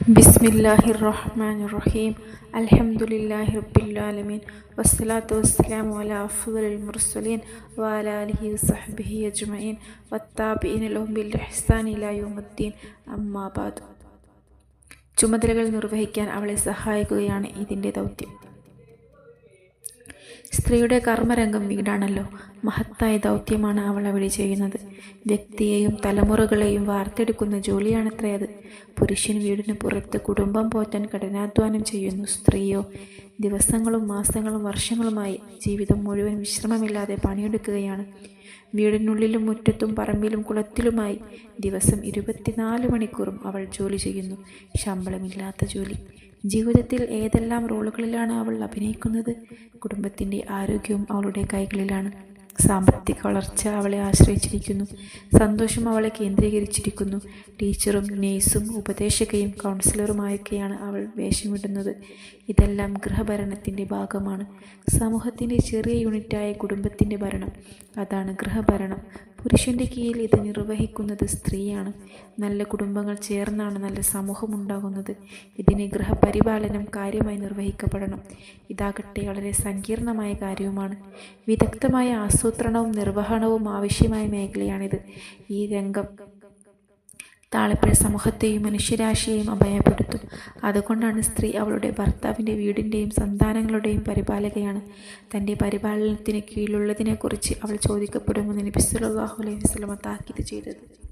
ബിസ്മില്ലാഹിർ റഹ്മാനിർ റഹീം അൽഹംദുലില്ലാഹി റബ്ബിൽ ആലമീൻ വസ്സലാത്തു വസ്സലാമു അലാ അഫുൽ മുർസലീൻ വഅലാ ആലിഹി വസഹ്ബിഹി അജ്മഈൻ. വത്താബിഈന ലഹും ബിൽ ഇഹ്സാനി ഇലാ യൗമിദ്ദീൻ. അമ്മാ ബഅദ് ചുമതലകൾ നിർവഹിക്കാൻ അവളെ സഹായിക്കുകയാണ് ഇതിന്റെ ദൗത്യം. സ്ത്രീയുടെ കർമ്മരംഗം വീടാണല്ലോ. മഹത്തായ ദൗത്യമാണ് അവൾ അവിടെ ചെയ്യുന്നത്. വ്യക്തിയെയും തലമുറകളെയും വാർത്തെടുക്കുന്ന ജോലിയാണത്രേ അത് പുരുഷൻ വീടിന് പുറത്ത് കുടുംബം പോറ്റാൻ കഠിനാധ്വാനം ചെയ്യുന്നു സ്ത്രീയോ. ദിവസങ്ങളും മാസങ്ങളും വർഷങ്ങളുമായി ജീവിതം മുഴുവൻ വിശ്രമമില്ലാതെ പണിയെടുക്കുകയാണ്. വീടിനുള്ളിലും മുറ്റത്തും പറമ്പിലും കുളത്തിലുമായി ദിവസം ഇരുപത്തിനാല് മണിക്കൂറും അവൾ ജോലി ചെയ്യുന്നു. ശമ്പളമില്ലാത്ത ജോലി. ജീവിതത്തിൽ ഏതെല്ലാം റോളുകളിലാണ് അവൾ അഭിനയിക്കുന്നത്? കുടുംബത്തിന്റെ ആരോഗ്യവും അവളുടെ കൈകളിലാണ്. സാമ്പത്തിക വളർച്ച അവളെ ആശ്രയിച്ചിരിക്കുന്നു. സന്തോഷം അവളെ കേന്ദ്രീകരിച്ചിരിക്കുന്നു. ടീച്ചറും നേഴ്സും ഉപദേശകയും കൗൺസിലറുമായൊക്കെയാണ് അവൾ വേഷമിടുന്നത്. ഇതെല്ലാം ഗൃഹഭരണത്തിന്റെ ഭാഗമാണ്. സമൂഹത്തിന്റെ ചെറിയ യൂണിറ്റായ കുടുംബത്തിന്റെ ഭരണം. അതാണ് ഗൃഹഭരണം. പുരുഷന്റെ കീഴിൽ ഇത് നിർവഹിക്കുന്നത് സ്ത്രീയാണ്. നല്ല കുടുംബങ്ങൾ ചേർന്നാണ് നല്ല സമൂഹം ഉണ്ടാകുന്നത്. ഇതിന് ഗൃഹപരിപാലനം കാര്യമായി നിർവഹിക്കപ്പെടണം. ഇതാകട്ടെ വളരെ സങ്കീർണമായ കാര്യവുമാണ്. വിദഗ്ധമായ ആസൂത്രണവും നിർവഹണവും ആവശ്യമായ മേഖലയാണിത്. ഈ രംഗം താളെപ്പഴ സമൂഹത്തെയും മനുഷ്യരാശിയെയും അഭയപ്പെടുത്തും. അതുകൊണ്ടാണ് സ്ത്രീ അവളുടെ ഭർത്താവിന്റെ വീടിന്റെയും സന്താനങ്ങളുടെയും പരിപാലകയാണ്. തന്റെ പരിപാലനത്തിന് കീഴിലുള്ളതിനെക്കുറിച്ച് അവൾ ചോദിക്കപ്പെടുമെന്ന് നബി സല്ലല്ലാഹു അലൈഹി വസ്ലമ താക്കീത് ചെയ്തത്.